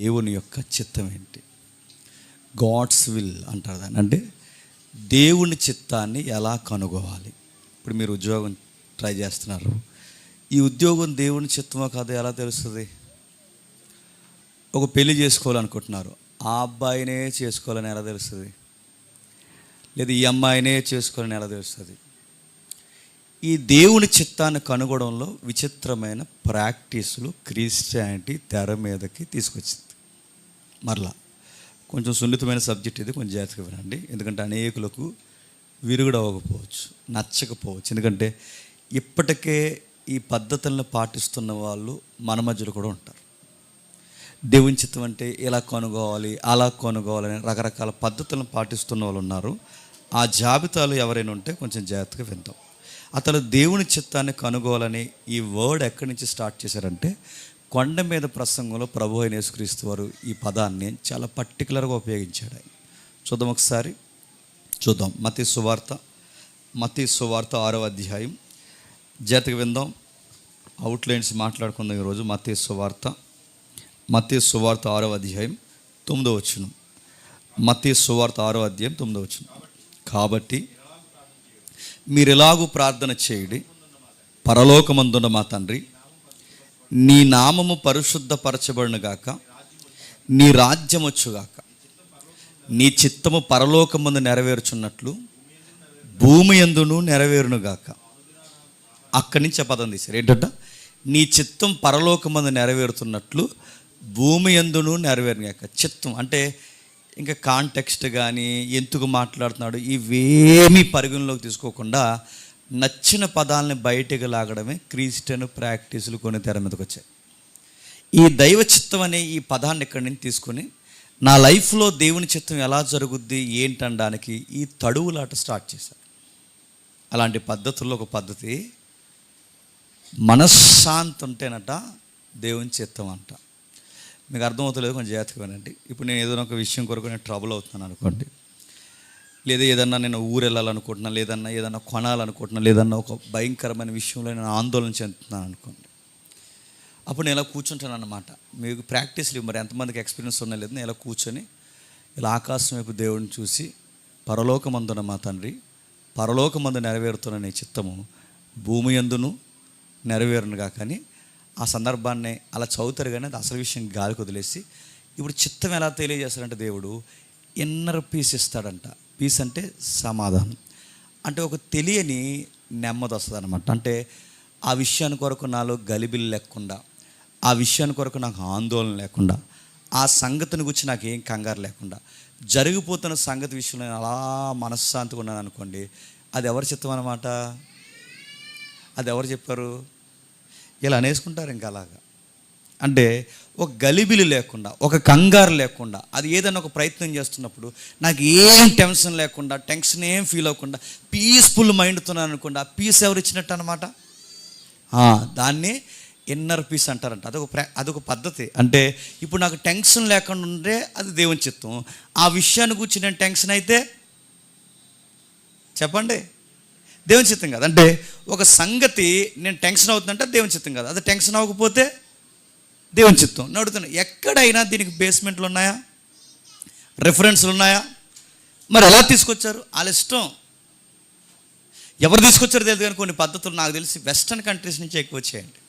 దేవుని యొక్క చిత్తం ఏంటి? గాడ్స్ విల్ అంటారు దాన్ని. అంటే దేవుని చిత్తాన్ని ఎలా కనుగోవాలి? ఇప్పుడు మీరు ఉద్యోగం ట్రై చేస్తున్నారు. ఈ ఉద్యోగం దేవుని చిత్తమో కాదో ఎలా తెలుస్తుంది? ఒక పెళ్ళి చేసుకోవాలనుకుంటున్నారు. ఆ అబ్బాయినే చేసుకోవాలని ఎలా తెలుస్తుంది? లేదా ఈ అమ్మాయినే చేసుకోవాలని ఎలా తెలుస్తుంది? ఈ దేవుని చిత్తాన్ని కనుగొనడంలో విచిత్రమైన ప్రాక్టీసులు క్రిస్టియానిటీ తెర మీదకి తీసుకొచ్చింది. మరలా. కొంచెం సున్నితమైన సబ్జెక్ట్ ఇది కొంచెం జాగ్రత్తగా వినండి. ఎందుకంటే అనేకులకు విరుగుడు అవ్వకపోవచ్చు నచ్చకపోవచ్చు. ఎందుకంటే ఇప్పటికే ఈ పద్ధతులను పాటిస్తున్న వాళ్ళు మన మధ్యలో కూడా ఉంటారు. దేవుని చిత్తం అంటే ఇలా కొనుగోవాలి అలా కొనుగోవాలని రకరకాల పద్ధతులను పాటిస్తున్న వాళ్ళు ఉన్నారు. ఆ జాబితాలు ఎవరైనా ఉంటే కొంచెం జాగ్రత్తగా విందాం. అతను దేవుని చిత్తాన్ని కనుగోవాలని ఈ వర్డ్ ఎక్కడి నుంచి స్టార్ట్ చేశారంటే కొండ మీద ప్రసంగంలో ప్రభు అయిన యేసుక్రీస్తు వారు ఈ పదాన్ని చాలా పర్టికులర్గా ఉపయోగించాడు ఆయన. చూద్దాం ఒకసారి. చూద్దాం. మతి సువార్త. మతి సువార్త ఆరో అధ్యాయం. జాతక విందాం. అవుట్లైన్స్ మాట్లాడుకుందాం ఈరోజు. మతి సువార్త. మతి సువార్త ఆరో అధ్యాయం తొమ్మిదో వచ్చును మతి సువార్త ఆరో అధ్యాయం తొమ్మిదో వచ్చును కాబట్టి మీరు ఎలాగూ ప్రార్థన చేయండి. పరలోకమందున్న మా తండ్రి నీ నామము పరిశుద్ధపరచబడును గాక. నీ రాజ్యం వచ్చుగాక నీ చిత్తము పరలోకముందు నెరవేర్చున్నట్లు భూమి ఎందును నెరవేరునుగాక అక్కడి నుంచి పదం తీశారు ఏంటంట? నీ చిత్తం పరలోకమందు నెరవేరుతున్నట్లు భూమి ఎందును నెరవేరుగాక చిత్తం అంటే ఇంకా కాంటెక్స్ట్ కానీ ఎందుకు మాట్లాడుతున్నాడు ఇవేమీ పరిగణలోకి తీసుకోకుండా నచ్చిన పదాలని బయటకు లాగడమే క్రీస్టియన్ ప్రాక్టీసులు కొన్ని తెర మీదకి వచ్చాయి. ఈ దైవ చిత్తం అనే ఈ పదాన్ని ఇక్కడి నుంచి తీసుకొని నా లైఫ్లో దేవుని చిత్తం ఎలా జరుగుద్ది ఏంటనడానికి ఈ తడువులాట స్టార్ట్ చేశారు అలాంటి పద్ధతుల్లో ఒక పద్ధతి మనశ్శాంతి ఉంటేనట దేవుని చిత్తం అంట. మీకు అర్థమవుతలేదు కొంచెం జాగ్రత్తగా వినండి. ఇప్పుడు నేను ఏదైనా ఒక విషయం కొరకు నేను ట్రబుల్ అవుతున్నాను అనుకోండి. లేదా ఏదన్నా నేను ఊరు వెళ్ళాలనుకుంటున్నా లేదన్నా ఏదన్నా కొనాలనుకుంటున్నా లేదన్నా ఒక భయంకరమైన విషయంలో నేను ఆందోళన చెందుతున్నాను అనుకోండి. అప్పుడు నేను ఇలా కూర్చుంటాను అనమాట మీకు ప్రాక్టీస్లు మరి ఎంతమందికి ఎక్స్పీరియన్స్ ఉన్నా లేదు నేను ఇలా కూర్చొని ఇలా ఆకాశం వైపు దేవుడిని చూసి పరలోకమందున మా తండ్రి పరలోకమందు నెరవేరుతున్న నీ చిత్తము భూమి ఎందును నెరవేరునుగా కానీ ఆ సందర్భాన్ని అలా చదువుతారు కానీ అది అసలు విషయం గాలికి వదిలేసి ఇప్పుడు చిత్తం ఎలా తెలియజేస్తాడంటే దేవుడు ఇన్నర్ పీస్ ఇస్తాడంట. పీస్ అంటే సమాధానం. అంటే ఒక తెలియని నెమ్మది వస్తుంది అనమాట అంటే ఆ విషయాన్ని కొరకు నాలో గలిబిలు లేకుండా ఆ విషయాన్ని కొరకు నాకు ఆందోళన లేకుండా ఆ సంగతిని గురించి నాకు ఏం కంగారు లేకుండా జరిగిపోతున్న సంగతి విషయంలో నేను అలా మనశ్శాంతిగా ఉన్నాను అనుకోండి అది ఎవరు చిత్తం అనమాట అది ఎవరు చెప్పారు? ఇలా అనేసుకుంటారు ఇంకా అలాగా. అంటే ఒక గలిబిలి లేకుండా ఒక కంగారు లేకుండా అది ఏదైనా ఒక ప్రయత్నం చేస్తున్నప్పుడు నాకు ఏం టెన్షన్ లేకుండా టెన్షన్ ఏం ఫీల్ అవ్వకుండా పీస్ఫుల్ మైండ్తున్నాను అనుకుండా ఆ పీస్ ఎవరు ఇచ్చినట్టు అనమాట దాన్ని ఇన్నర్ పీస్ అంటారంట. అదొక ప్ర అదొక పద్ధతి. అంటే ఇప్పుడు నాకు టెన్షన్ లేకుండా ఉంటే అది దేవుని చిత్తం. ఆ విషయాన్ని గురించి నేను టెన్షన్ అయితే చెప్పండి. దేవుని చిత్తం కాదు. అంటే ఒక సంగతి నేను టెన్షన్ అవుతుందంటే దేవుని చిత్తం కాదు. అది టెన్షన్ అవ్వకపోతే దేవుని చిత్తం. నేను అడుగుతున్నా ఎక్కడైనా దీనికి బేస్మెంట్లు ఉన్నాయా? రెఫరెన్స్లు ఉన్నాయా? మరి ఎలా తీసుకొచ్చారు? వాళ్ళ ఇష్టం. ఎవరు తీసుకొచ్చారో తెలియదు కానీ కొన్ని పద్ధతులు నాకు తెలిసి వెస్టర్న్ కంట్రీస్ నుంచి ఎక్కువ వచ్చాయండి.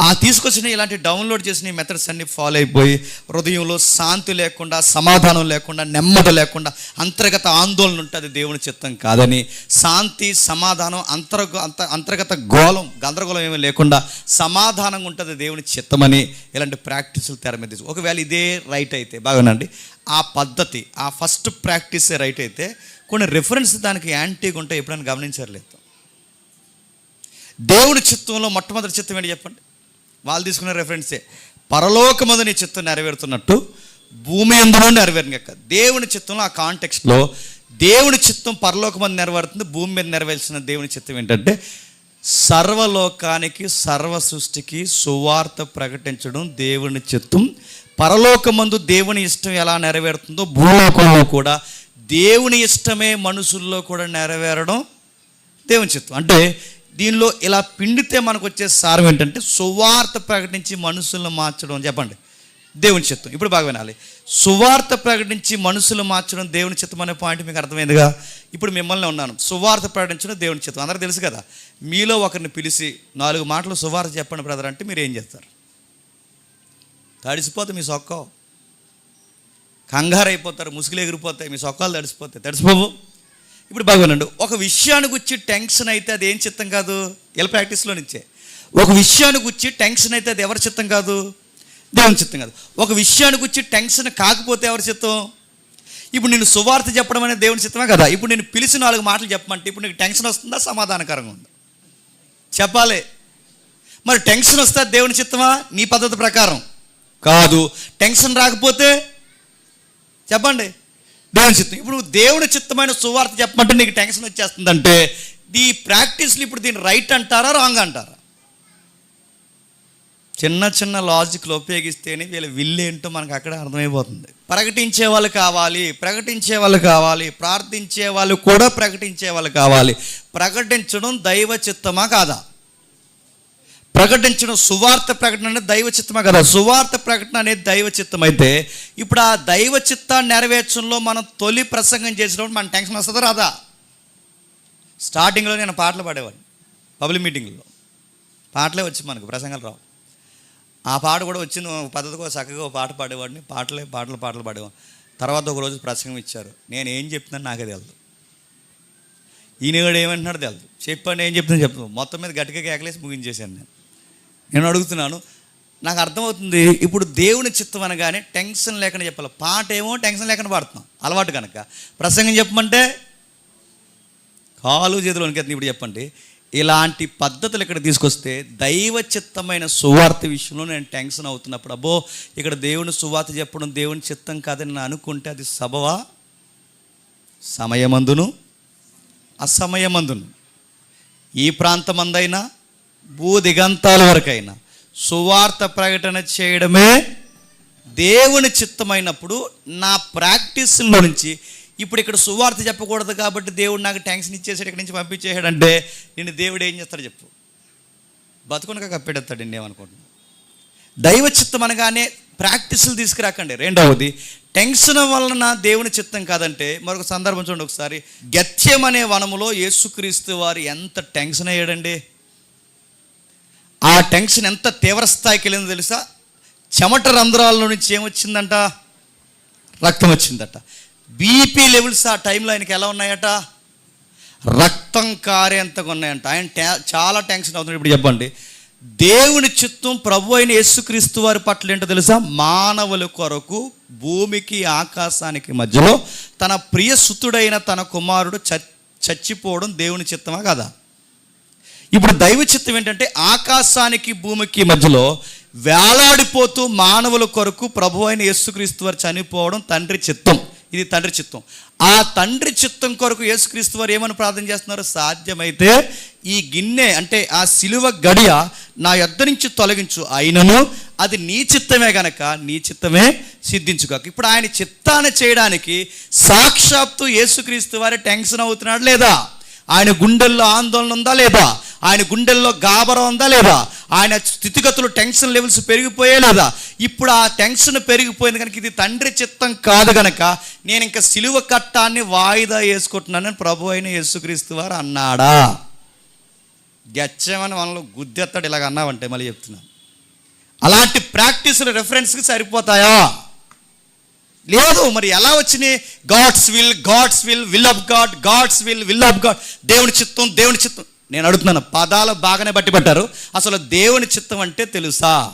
ఆ తీసుకొచ్చిన ఇలాంటి డౌన్లోడ్ చేసిన మెథడ్స్ అన్ని ఫాలో అయిపోయి హృదయంలో శాంతి లేకుండా సమాధానం లేకుండా నెమ్మది లేకుండా అంతర్గత ఆందోళన ఉంటుంది దేవుని చిత్తం కాదని శాంతి సమాధానం అంతర్గ అంత అంతర్గత గోళం గందరగోళం ఏమీ లేకుండా సమాధానంగా ఉంటుంది దేవుని చిత్తమని ఇలాంటి ప్రాక్టీసులు తెర మీద ఒకవేళ ఇదే రైట్ అయితే బాగానండి ఆ పద్ధతి ఆ ఫస్ట్ ప్రాక్టీస్ రైట్ అయితే కొన్ని రిఫరెన్స్ దానికి యాంటీగా ఉంటే ఎప్పుడైనా గమనించారు లేదు. దేవుని చిత్తంలో మొట్టమొదటి చిత్తం ఏంటి చెప్పండి? వాళ్ళు తీసుకున్న రెఫరెన్సే పరలోకమందు నీ చిత్తం నెరవేరుతున్నట్టు భూమి ఎందులో నెరవేరినక్క దేవుని చిత్తంలో ఆ కాంటెక్స్ట్లో దేవుని చిత్తం పరలోకమందు నెరవేరుతుంది భూమి మీద నెరవేర్చిన దేవుని చిత్తం ఏంటంటే సర్వలోకానికి సర్వ సృష్టికి సువార్త ప్రకటించడం దేవుని చిత్తం. పరలోకమందు దేవుని ఇష్టం ఎలా నెరవేరుతుందో భూలోకంలో కూడా దేవుని ఇష్టమే మనుషుల్లో కూడా నెరవేరడం దేవుని చిత్తం. అంటే దీనిలో ఇలా పిండితే మనకు వచ్చే సారం ఏంటంటే సువార్త ప్రకటించి మనుషులను మార్చడం చెప్పండి. దేవుని చిత్తం. ఇప్పుడు బాగా వినాలి. సువార్త ప్రకటించి మనుషులు మార్చడం దేవుని చిత్తం అనే పాయింట్ మీకు అర్థమైందిగా? ఇప్పుడు మిమ్మల్ని ఉన్నాను. సువార్త ప్రకటించడం దేవుని చిత్తం. అందరూ తెలుసు కదా? మీలో ఒకరిని పిలిచి నాలుగు మాటలు సువార్త చెప్పండి బ్రదర్ అంటే మీరు ఏం చేస్తారు? తడిసిపోతే మీ సొక్కం. కంగారు అయిపోతారు ముసుగులు ఎగిరిపోతాయి మీ సొక్కాలు తడిసిపోతాయి. తడిసిపోవు. ఇప్పుడు బాగున్నాడు ఒక విషయాన్ని గురించి టెన్షన్ అయితే అది ఏం చిత్తం కాదు? ఇలా ప్రాక్టీస్లో నుంచే? ఒక విషయాన్ని గురించి టెన్షన్ అయితే అది ఎవరి చిత్తం కాదు? దేవుని చిత్తం కాదు. ఒక విషయాన్ని గురించి టెన్షన్ కాకపోతే ఎవరి చిత్తం? ఇప్పుడు నేను సువార్త చెప్పడం అనేది దేవుని చిత్తమే కదా. ఇప్పుడు నేను పిలిచి నాలుగు మాటలు చెప్పమంటే ఇప్పుడు నీకు టెన్షన్ వస్తుందా? సమాధానకరంగా ఉందా? చెప్పాలి. మరి టెన్షన్ వస్తే దేవుని చిత్తమా? నీ పద్ధతి ప్రకారం కాదు. టెన్షన్ రాకపోతే చెప్పండి. దేవుని చిత్తం. ఇప్పుడు దేవుని చిత్తమైన సువార్త చెప్పమంటే నీకు టెన్షన్ వచ్చేస్తుందంటే ఈ ప్రాక్టీస్లు ఇప్పుడు దీన్ని రైట్ అంటారా రాంగ్ అంటారా? చిన్న చిన్న లాజిక్లు ఉపయోగిస్తేనే వీళ్ళ విల్లు ఏంటో మనకు అక్కడ అర్థమైపోతుంది. ప్రకటించే వాళ్ళు కావాలి ప్రకటించే వాళ్ళు కావాలి ప్రార్థించే వాళ్ళు కూడా ప్రకటించే వాళ్ళు కావాలి. ప్రకటించడం దైవ చిత్తమా కాదా? ప్రకటించడం సువార్త ప్రకటన అనేది దైవ చిత్తమే కదా. సువార్త ప్రకటన అనేది దైవ చిత్తం అయితే ఇప్పుడు ఆ దైవ చిత్తాన్ని నెరవేర్చడంలో మనం తొలి ప్రసంగం చేసినప్పుడు మన టెన్షన్ వస్తుంది రాదా? స్టార్టింగ్లో నేను పాటలు పాడేవాడిని. పబ్లిక్ మీటింగ్లో. పాటలే వచ్చి మనకు ప్రసంగాలు రావు. ఆ పాట కూడా వచ్చి నువ్వు పద్ధతిగా చక్కగా పాట పాడేవాడిని. పాటలే పాటలు పాటలు పాడేవాడిని. తర్వాత ఒక రోజు ప్రసంగం ఇచ్చారు. నేను ఏం చెప్తున్నాను నాకే తెలియదు ఈయన కూడా ఏమంటున్నాడు తెలియదు చెప్పండి ఏం చెప్తున్నా చెప్తాను మొత్తం మీద గట్టిగా కేకలేసి ముగించేశాను నేను. నేను అడుగుతున్నాను. నాకు అర్థమవుతుంది ఇప్పుడు దేవుని చిత్తం అనగానే టెన్షన్ లేకుండా చెప్పాలి. పాట ఏమో టెన్షన్ లేకుండా పాడుతున్నాం. అలవాటు కనుక. ప్రసంగం చెప్పమంటే కాలు చేతులు వణికెత్తుంది ఇప్పుడు చెప్పండి. ఇలాంటి పద్ధతులు ఇక్కడ తీసుకొస్తే దైవ చిత్తమైన సువార్త విషయంలో నేను టెన్షన్ అవుతున్నప్పుడు అబ్బో ఇక్కడ దేవుని సువార్త చెప్పడం దేవుని చిత్తం కాదని నేను అనుకుంటే అది సభవా? సమయమందును? అసమయమందును? ఈ ప్రాంతమందైనా భూ దిగంతాల వరకైనా సువార్త ప్రకటన చేయడమే దేవుని చిత్తమైనప్పుడు నా ప్రాక్టీస్లో నుంచి ఇప్పుడు ఇక్కడ సువార్త చెప్పకూడదు కాబట్టి దేవుడు నాకు ట్యాంక్స్ని ఇచ్చేసాడు ఇక్కడి నుంచి పంపించేసాడంటే నేను దేవుడు ఏం చేస్తాడు చెప్పు. బతుకునక కప్పెడతాడు నేను ఏమనుకుంటున్నాను దైవ చిత్తం అనగానే ప్రాక్టీసులు తీసుకురాకండి. రెండవది టెన్షన్ వలన దేవుని చిత్తం కాదంటే మరొక సందర్భం చూడండి ఒకసారి గత్యం అనే వనములో యేసుక్రీస్తు వారు ఎంత టెన్షన్ అయ్యాడండి? ఆ టెన్షన్ ఎంత తీవ్ర స్థాయికి వెళ్ళిందో తెలుసా? చెమట రంధ్రాల నుంచి ఏమొచ్చిందంట? రక్తం వచ్చిందట. బీపీ లెవెల్స్ ఆ టైంలో ఆయనకి ఎలా ఉన్నాయట? రక్తం కారేంతగా ఉన్నాయంట. ఆయన టె- చాలా టెన్షన్ అవుతుంది ఇప్పుడు చెప్పండి. దేవుని చిత్తం ప్రభు అయిన యేసుక్రీస్తు వారి పట్ల ఏంటో తెలుసా? మానవుల కొరకు భూమికి ఆకాశానికి మధ్యలో తన ప్రియ సుతుడైన తన కుమారుడు చ- చచ్చిపోవడం దేవుని చిత్తమా కదా? ఇప్పుడు దైవ చిత్తం ఏంటంటే ఆకాశానికి భూమికి మధ్యలో వేలాడిపోతూ మానవుల కొరకు ప్రభు అయిన యేసుక్రీస్తు వారు చనిపోవడం తండ్రి చిత్తం. ఇది తండ్రి చిత్తం. ఆ తండ్రి చిత్తం కొరకు యేసుక్రీస్తు వారు ఏమని ప్రార్థన చేస్తున్నారు? సాధ్యమైతే ఈ గిన్నె అంటే ఆ సిలువ గడియ నా యొద్ద నుంచి తొలగించు. అయినను అది నీ చిత్తమే గనక నీ చిత్తమే సిద్ధించుకోక ఇప్పుడు ఆయన చిత్తాన్ని చేయడానికి సాక్షాత్తు యేసుక్రీస్తు వారి టెన్షన్ అవుతున్నాడు లేదా? ఆయన గుండెల్లో ఆందోళన ఉందా లేదా? ఆయన గుండెల్లో గాబరం ఉందా లేదా? ఆయన స్థితిగతులు టెన్షన్ లెవెల్స్ పెరిగిపోయే లేదా? ఇప్పుడు ఆ టెన్షన్ పెరిగిపోయింది కనుక ఇది తండ్రి చిత్తం కాదు గనక నేను ఇంకా సిలువ కట్టాన్ని వాయిదా వేసుకుంటున్నానని ప్రభు అయిన యేసుక్రీస్తు వారు అన్నాడా? గెచ్చమని మనలో గుద్దెత్తాడు ఇలాగ అన్నావంటే మళ్ళీ చెప్తున్నాను అలాంటి ప్రాక్టీసులు రెఫరెన్స్కి సరిపోతాయా? లేదు మరి ఎలా వచ్చినాయి? God's will God's will will of God God's will will of God దేవుని చిత్తం దేవుని చిత్తం. నేను అడుగుతున్నాను పదాలు బాగానే బట్టి పట్టారు. అసలు దేవుని చిత్తం అంటే తెలుసా?